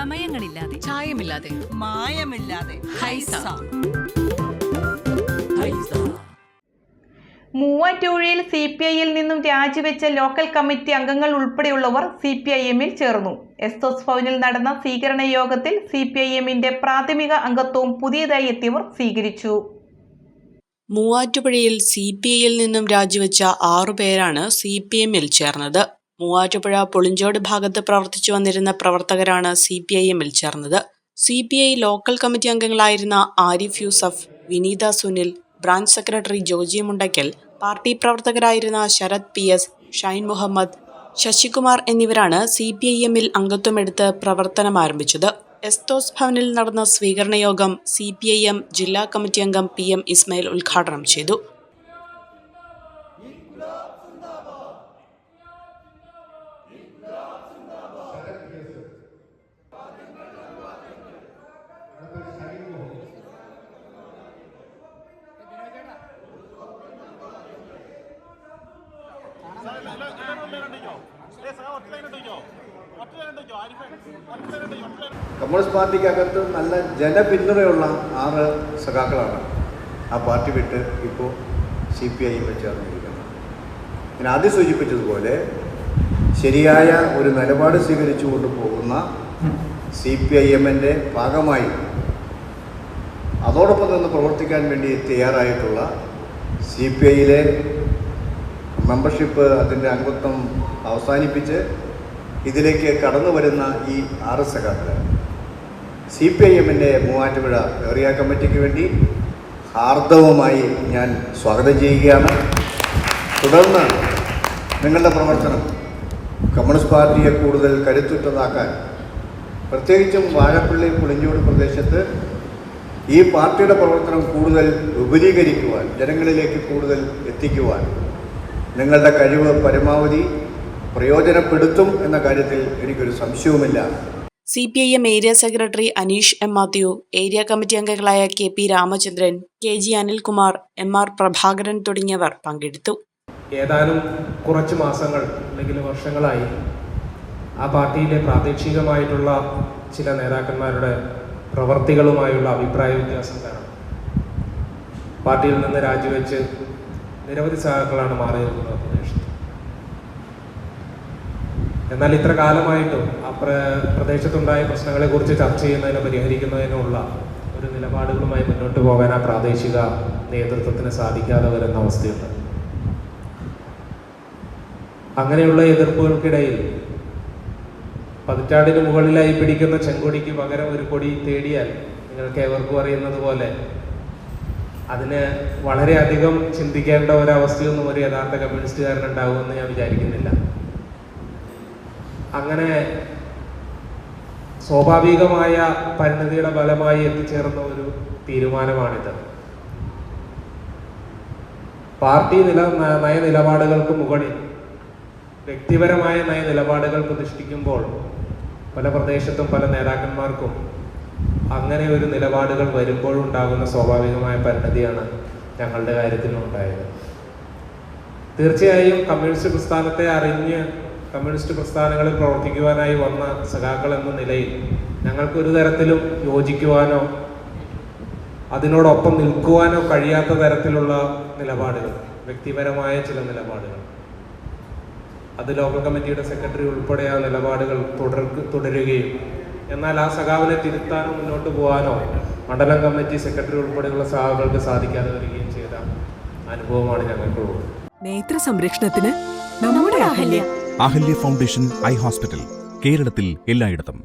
ചമയങ്ങളില്ലാതെ ചായമില്ലാതെ. മായമില്ലാതെ. ഹൈസ. മൂവാറ്റുപുഴയിൽ C P ഐയിൽ നിന്നും രാജിവെച്ച ലോക്കൽ കമ്മിറ്റി അംഗങ്ങൾ ഉൾപ്പെടെയുള്ളവർ സി പി ഐ എമ്മിൽ ചേർന്നു. എസ്തോസ് ഭവനിൽ നടന്ന സ്വീകരണ യോഗത്തിൽ സി പി ഐ എമ്മിന്റെ പ്രാഥമിക അംഗത്വവും പുതിയതായി എത്തിയവർ സ്വീകരിച്ചു. മൂവാറ്റുപുഴയിൽ സി പി ഐയിൽ നിന്നും രാജിവെച്ച ആറുപേരാണ് സി പി എമ്മിൽ ചേർന്നത്. മൂവാറ്റുപുഴ പുളിഞ്ചോട് ഭാഗത്ത് പ്രവർത്തിച്ചു വന്നിരുന്ന പ്രവർത്തകരാണ് സി പി ഐ എമ്മിൽ ചേർന്നത്. C P I local committee അംഗങ്ങളായിരുന്ന Arif Yusuf Vineetha Sunil branch secretary Joji Mundakkal party പ്രവർത്തകരായിരുന്ന Sarath P S Shine Muhammad Sasikumar എന്നിവരാണ് സി പി ഐ എമ്മിൽ അംഗത്വമെടുത്ത് പ്രവർത്തനം ആരംഭിച്ചത്. എസ്തോസ് ഭവനിൽ നടന്ന സ്വീകരണ യോഗം സി പി ഐ എം ജില്ലാ കമ്മിറ്റി അംഗം പി എം ഇസ്മയിൽ ഉദ്ഘാടനം ചെയ്തു. കമ്മ്യൂണിസ്റ്റ് പാർട്ടിക്കകത്ത് നല്ല ജനപിന്തുണയുള്ള ആറ് സഖാക്കളാണ് ആ പാർട്ടി വിട്ട് ഇപ്പോൾ സി പി ഐ ചേർന്നിരിക്കുന്നത്. ഞാൻ ആദ്യം സൂചിപ്പിച്ചതുപോലെ ശരിയായ ഒരു നിലപാട് സ്വീകരിച്ചു കൊണ്ടുപോകുന്ന സി പി ഐ എമ്മിന്റെ ഭാഗമായി അതോടൊപ്പം നിന്ന് പ്രവർത്തിക്കാൻ വേണ്ടി തയ്യാറായിട്ടുള്ള സി പി ഐയിലെ മെമ്പർഷിപ്പ് അതിന്റെ അംഗത്വം അവസാനിപ്പിച്ച് ഇതിലേക്ക് കടന്നു വരുന്ന ഈ ആർ എസ് സഖാക്കൾ സി പി ഐ എമ്മിന്റെ മൂവാറ്റുപുഴ ഏറിയ കമ്മിറ്റിക്ക് വേണ്ടി ഹാർദവുമായി ഞാൻ സ്വാഗതം ചെയ്യുകയാണ്. തുടർന്ന് നിങ്ങളുടെ പ്രവർത്തനം കമ്മ്യൂണിസ്റ്റ് പാർട്ടിയെ കൂടുതൽ കരുത്തുറ്റതാക്കാൻ പ്രത്യേകിച്ചും വാഴപ്പള്ളി പുളിഞ്ചോട് പ്രദേശത്ത് ഈ പാർട്ടിയുടെ പ്രവർത്തനം കൂടുതൽ വിപുലീകരിക്കുവാൻ ജനങ്ങളിലേക്ക് കൂടുതൽ എത്തിക്കുവാൻ നിങ്ങളുടെ കഴിവ് പരമാവധി പ്രയോജനപ്പെടുത്തും എന്ന കാര്യത്തിൽ എനിക്കൊരു സംശയവുമില്ല. C P I M area secretary Aneesh M Mathew area committee അംഗങ്ങളായ K P Ramachandran K G Anilkumar M R Prabhakaran തുടങ്ങിയവർ പങ്കെടുത്തു. ഏതാനും കുറച്ച് മാസങ്ങൾ അല്ലെങ്കിൽ വർഷങ്ങളായി ആ പാർട്ടിയിലെ പ്രാദേശികമായിട്ടുള്ള ചില നേതാക്കന്മാരുടെ പ്രവർത്തികളുമായുള്ള അഭിപ്രായ വ്യത്യാസം കാരണം പാർട്ടിയിൽ നിന്ന് രാജിവെച്ച് നിരവധി സഹാക്കളാണ് മാറി നിൽക്കുന്നത് പ്രദേശത്ത് എന്നാൽ ഇത്ര കാലമായിട്ടും ആ പ്ര പ്രദേശത്തുണ്ടായ പ്രശ്നങ്ങളെക്കുറിച്ച് ചർച്ച ചെയ്യുന്നതിന് പരിഹരിക്കുന്നതിനുള്ള ഒരു നിലപാടുകളുമായി മുന്നോട്ട് പോകാൻ ആ പ്രാദേശിക നേതൃത്വത്തിന് സാധിക്കാതെ വരുന്ന അവസ്ഥയുണ്ട്. അങ്ങനെയുള്ള എതിർപ്പുകൾക്കിടയിൽ പതിറ്റാണ്ടിന് മുകളിലായി പിടിക്കുന്ന ചെങ്കൊടിക്ക് പകരം ഒരു കൊടി തേടിയാൽ നിങ്ങൾക്ക് ഏവർക്കും അറിയുന്നത് പോലെ അതിന് വളരെയധികം ചിന്തിക്കേണ്ട ഒരവസ്ഥയൊന്നും ഒരു യഥാർത്ഥ കമ്മ്യൂണിസ്റ്റുകാരനുണ്ടാകുമെന്ന് ഞാൻ വിചാരിക്കുന്നില്ല. അങ്ങനെ സ്വാഭാവികമായ പരിണതിയുടെ ഫലമായി എത്തിച്ചേർന്ന ഒരു തീരുമാനമാണിത്. പാർട്ടി നില നയനിലപാടുകൾക്ക് മുകളിൽ വ്യക്തിപരമായ നയനിലപാടുകൾ പ്രതിഷ്ഠിക്കുമ്പോൾ പല പ്രദേശത്തും പല നേതാക്കന്മാർക്കും അങ്ങനെ ഒരു നിലപാടുകൾ വരുമ്പോഴുണ്ടാകുന്ന സ്വാഭാവികമായ പരിണതിയാണ് ഞങ്ങളുടെ കാര്യത്തിൽ ഉണ്ടായത് തീർച്ചയായും കമ്മ്യൂണിസ്റ്റ് പ്രസ്ഥാനത്തെ അറിഞ്ഞ് കമ്മ്യൂണിസ്റ്റ് പ്രസ്ഥാനങ്ങളിൽ പ്രവർത്തിക്കുവാനായി വന്ന സഖാക്കൾ എന്ന നിലയിൽ ഞങ്ങൾക്കൊരു തരത്തിലും യോജിക്കുവാനോ അതിനോടൊപ്പം നിൽക്കുവാനോ കഴിയാത്ത തരത്തിലുള്ള നിലപാടുകൾ വ്യക്തിപരമായ ചില നിലപാടുകൾ. അത് ലോക്കൽ കമ്മിറ്റിയുടെ സെക്രട്ടറി ഉൾപ്പെടെ ആ നിലപാടുകൾ തുടർ തുടരുകയും എന്നാൽ ആ സഖാവിനെ തിരുത്താനോ മുന്നോട്ട് പോകാനോ മണ്ഡലം കമ്മിറ്റി സെക്രട്ടറി ഉൾപ്പെടെയുള്ള സഖാക്കൾക്ക് സാധിക്കാതെ വരികയും ചെയ്ത അനുഭവമാണ് ഞങ്ങൾക്കുള്ളത്. നേത്ര സംരക്ഷണത്തിന് നമ്മുടെ Ahalya. Ahalya foundation eye hospital കേരളത്തിൽ എല്ലായിടത്തും.